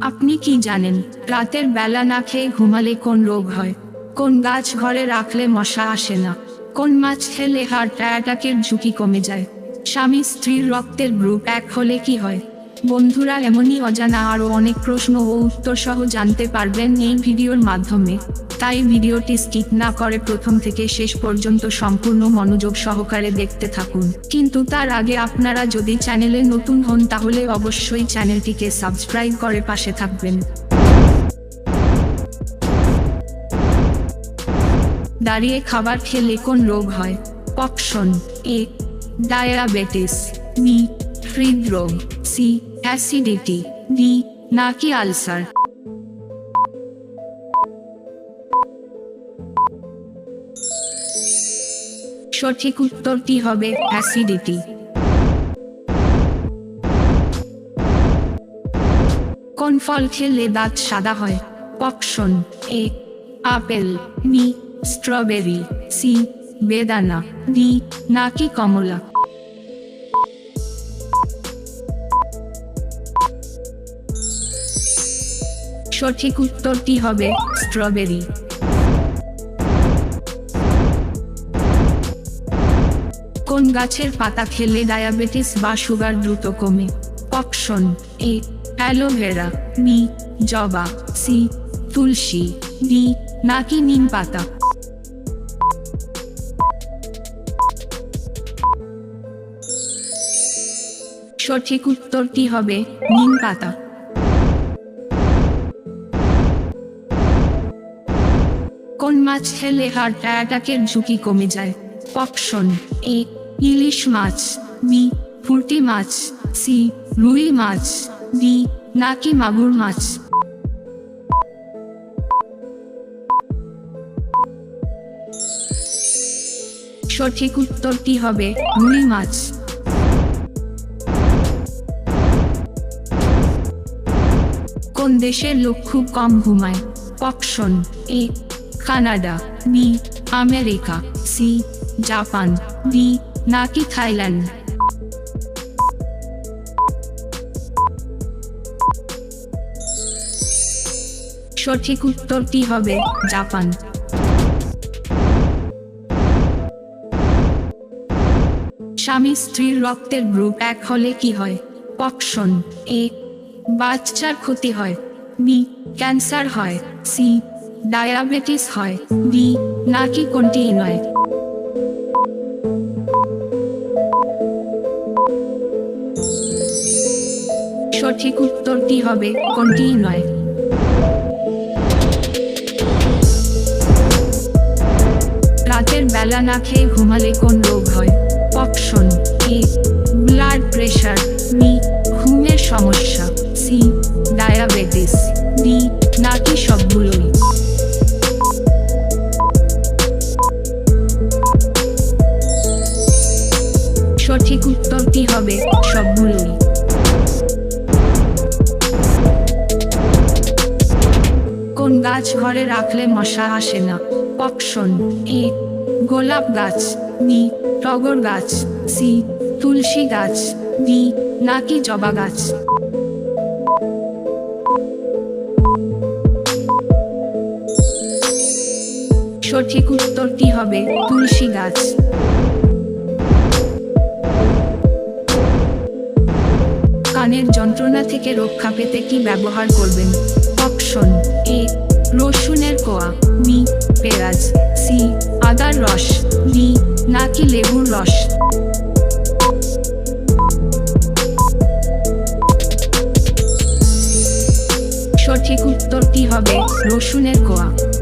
আপনি কি জানেন, রাতের বেলা না খেয়ে ঘুমালে কোন রোগ হয়? কোন গাছ ঘরে রাখলে মশা আসে না? কোন মাছ খেলে হার্ট অ্যাটাকের ঝুঁকি কমে যায়? স্বামী স্ত্রীর রক্তের গ্রুপ এক হলে কি হয়? বন্ধুরা এমনই অজানা আরও অনেক প্রশ্ন ও উত্তর সহ জানতে পারবেন এই ভিডিওর মাধ্যমে। তাই ভিডিওটি স্কিপ না করে প্রথম থেকে শেষ পর্যন্ত সম্পূর্ণ মনোযোগ সহকারে দেখতে থাকুন। কিন্তু তার আগে আপনারা যদি চ্যানেলে নতুন হন তাহলে অবশ্যই চ্যানেলটিকে সাবস্ক্রাইব করে পাশে থাকবেন। দাঁড়িয়ে খাবার খেলে কোন রোগ হয়? পকশন এ, ডায়াবেটিস, বি, হৃদরোগ, সি অ্যাসিডিটি ডি নাকি আলসার সঠিক উত্তরটি হবে অ্যাসিডিটি কোন ফল খেলে দাঁত সাদা হয়? Option A, apple, B, strawberry, C, বেদানা, ডি, নাকি কমলা। সঠিক উত্তরটি হবে স্ট্রবেরি কোন গাছের পাতা খেলে ডায়াবেটিস বা সুগার দ্রুত কমে? Option A aloe vera B জবা সি তুলসী ডি নাকি নিম পাতা? সঠিক উত্তরটি হবে নিম পাতা। মাছ খেলে হার্ট অ্যাটাকের ঝুঁকি কমে যায়। অপশন এ, ইলিশ মাছ, বি ফুর্টি মাছ, সি, রুই মাছ, ডি, নাকি মাগুর মাছ। সঠিক উত্তরটি হবে রুই মাছ। কোন দেশের লোক খুব কম ঘুমায়? Option A Canada B America C Japan D নাকি থাইল্যান্ড সঠিক উত্তরটি হবে জাপান। স্বামী স্ত্রীর রক্তের গ্রুপ এক হলে কি হয়? অপশন এ, বাচ্চার ক্ষতি হয়। বি, ক্যান্সার হয়। সি ডায়াবেটিস হয় ডি নাকি কোনটি নয়। সঠিক উত্তরটি হবে কোনটি নয়। রাতের বেলা না খেয়ে ঘুমালে কোন রোগ হয়? Option A, blood pressure B, ঘুমের সমস্যা, সি, ডায়াবেটিস, ডি, নাকি সবগুলোই সঠিক উত্তরটি হবে? সবগুলোই কোন গাছ ঘরে রাখলে মশা আসে না? অপশন এ, গোলাপ গাছ, বি, টগর গাছ, সি, তুলসী গাছ, ডি, নাকি জবা গাছ। সঠিক উত্তরটি হবে? তুলসী গাছ। কানের যন্ত্রণা থেকে রক্ষা পেতে কি ব্যবহার করবেন? অপশন এ, রসুনের কোয়া বি পেঁয়াজ, সি, আদার রস ডি নাকি লেবুর রস। সঠিক উত্তরটি হবে? রসুনের কোয়া।